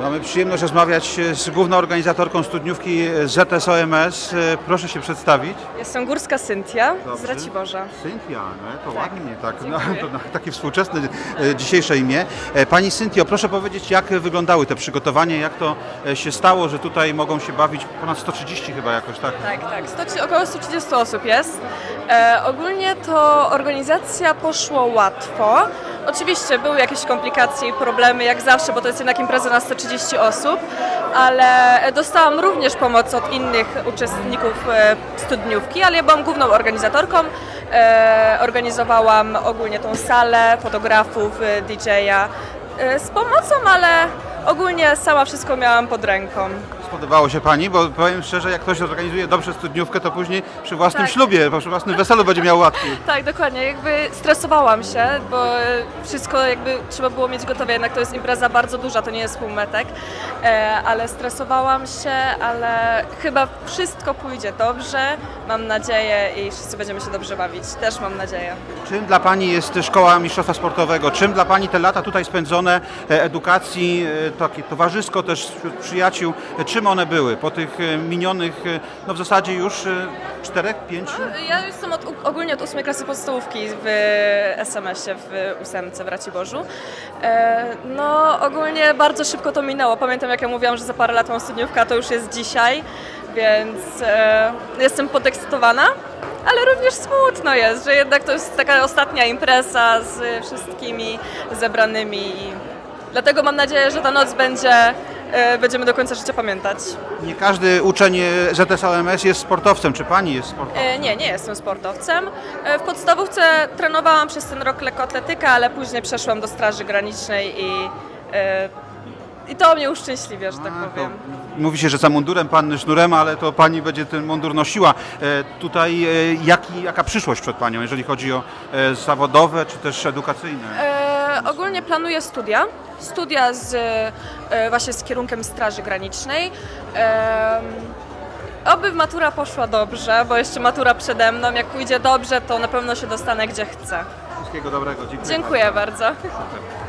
Mamy przyjemność rozmawiać z główną organizatorką studniówki ZSOMS. E, Proszę się przedstawić. Jestem Górska Cynthia z Dobrze. Raciborza. Cynthia, no to Tak. ładnie, tak. No, to na- takie współczesne e, dzisiejsze imię. E, Pani Cynthio, proszę powiedzieć, jak wyglądały te przygotowania, jak to e, się stało, że tutaj mogą się bawić ponad 130 chyba jakoś, tak? Tak, tak. 100, około 130 osób jest. E, ogólnie to organizacja poszło łatwo. Oczywiście były jakieś komplikacje i problemy, jak zawsze, bo to jest jednak impreza na 130 osób, ale dostałam również pomoc od innych uczestników e, studniówki, ale ja byłam główną organizatorką. E, organizowałam ogólnie tą salę, fotografów, e, DJ-a z pomocą, ale ogólnie sama wszystko miałam pod ręką. Spodobało się Pani, bo powiem szczerze, jak ktoś organizuje dobrze studniówkę, to później przy własnym Tak. ślubie, przy własnym weselu będzie miał łatwiej. Tak, dokładnie. Jakby stresowałam się, bo e, wszystko jakby trzeba było mieć gotowe. Jednak to jest impreza bardzo duża, to nie jest półmetek. E, ale stresowałam się, ale chyba wszystko pójdzie dobrze. Mam nadzieję i wszyscy będziemy się dobrze bawić. Też mam nadzieję. Czym dla Pani jest Szkoła Mistrzostwa Sportowego? Czym dla Pani te lata tutaj spędzone, e, edukacji, e, takie towarzysko też wśród przyjaciół, e, czym one były po tych e, minionych, e, no w zasadzie już e, czterech, pięciu? Ja jestem od, ogólnie od ósmej klasy podstawówki w SMS-ie, w ósemce w Raciborzu. No ogólnie bardzo szybko to minęło. Pamiętam jak ja mówiłam, że za parę lat mam studniówkę, to już jest dzisiaj, więc jestem podekscytowana. Ale również smutno jest, że jednak to jest taka ostatnia impreza z wszystkimi zebranymi. Dlatego mam nadzieję, że ta noc będzie, będziemy do końca życia pamiętać. Nie każdy uczeń e, ZSOMS jest sportowcem. Czy Pani jest sportowcem? E, Nie, nie jestem sportowcem. E, W podstawówce trenowałam przez ten rok lekkoatletykę, ale później przeszłam do Straży Granicznej i, e, i to mnie uszczęśliwia, że tak A, to powiem. Mówi się, że za mundurem Panny sznurem, ale to Pani będzie ten mundur nosiła. E, Tutaj e, jaki, jaka przyszłość przed Panią, jeżeli chodzi o e, zawodowe czy też edukacyjne? E, ogólnie planuję studia. Studia z, e, właśnie z kierunkiem Straży Granicznej. Oby matura poszła dobrze, bo jeszcze matura przede mną. Jak pójdzie dobrze, to na pewno się dostanę gdzie chcę. Wszystkiego dobrego. Dziękuję. Dziękuję bardzo. bardzo.